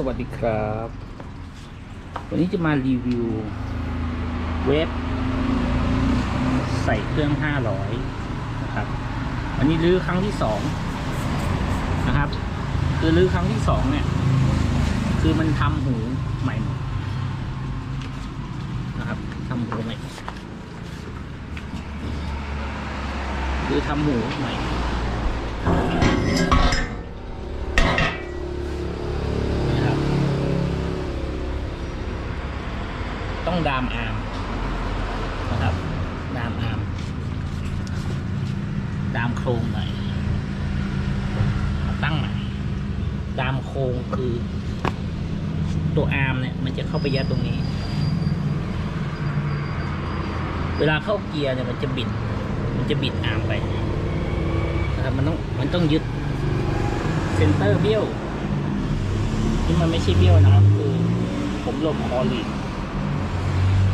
สวัสดีครับ วันนี้จะมารีวิว เว็บ ใส่เครื่อง 500 นะครับ อันนี้รื้อครั้งที่สองนะครับ คือรื้อครั้งที่สองเนี่ย คือมันทำหูใหม่หมดนะครับทำหูใหม่ คือทำหูใหม่ ต้องดามอาร์มนะครับ ดามอาร์มดามโครงหน่อยมาตั้งใหม่ดามโครงคือ ตัวอาร์มเนี่ย มันจะเข้าไปยัดตรงนี้ เวลาเข้าเกียร์เนี่ยมันจะบิด มันจะบิดอาร์มไปนะครับมันต้องมันต้องยึดเซนเตอร์เบี้ยวนี่มันไม่ใช่เบี้ยวนะครับคือผมหลบคอหลีก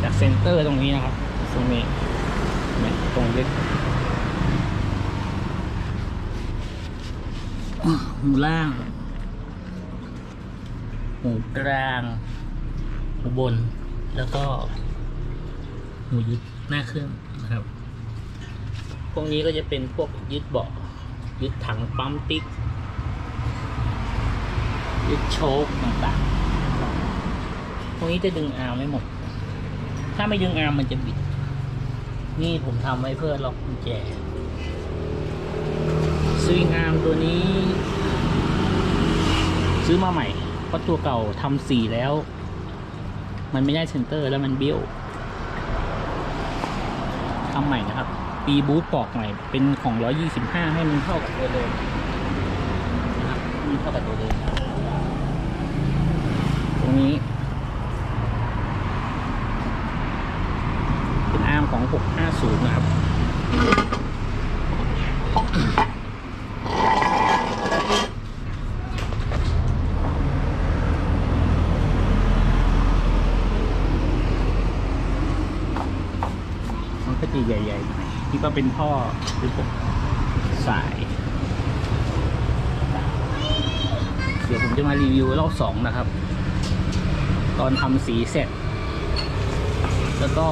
จากเซนเตอร์ตรงนี้นะครับตรงนี้เนี่ยตรงเล็กหูล่างหูกลางหูบน แล้วก็หูยึดหน้าเครื่องนะครับ พวกนี้ก็จะเป็นพวกยึดเบาะยึดถังปั๊มติ๊ก ยึดโชคต่างๆ พวกนี้จะดึงอาร์มไม่หมด ถ้าไม่ดึงอาร์มมันจะบิด นี่ผมทำไว้เพื่อล็อกกุญแจสวิงอาร์มตัวนี้ ซื้อมาใหม่เพราะตัวเก่าทำสีแล้ว มันไม่ได้เซนเตอร์แล้วมันเบี้ยวทำใหม่นะครับ ปีบูทปอกใหม่ เป็นของ 125 ให้มันเข้ากับตัวเดิมนะครับมันเข้ากับตัวเดิม ตรงนี้ เป็นอาร์ม ของ 650 นะครับมันก็จะใหญ่ๆหน่อยนี่ก็เป็นท่อเป็นพวกสาย เดี๋ยวผมจะมารีวิวรอบสองนะครับ ตอนทำสีเสร็จ แล้วก็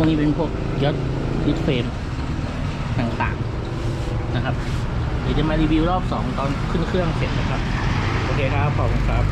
วกนี้เป็นพวกยัดยึดเฟรมต่างๆนะครับ เดี๋ยวจะมารีวิวรอบสองตอนขึ้นเครื่องเสร็จนะครับ โอเคครับ ขอบคุณครับ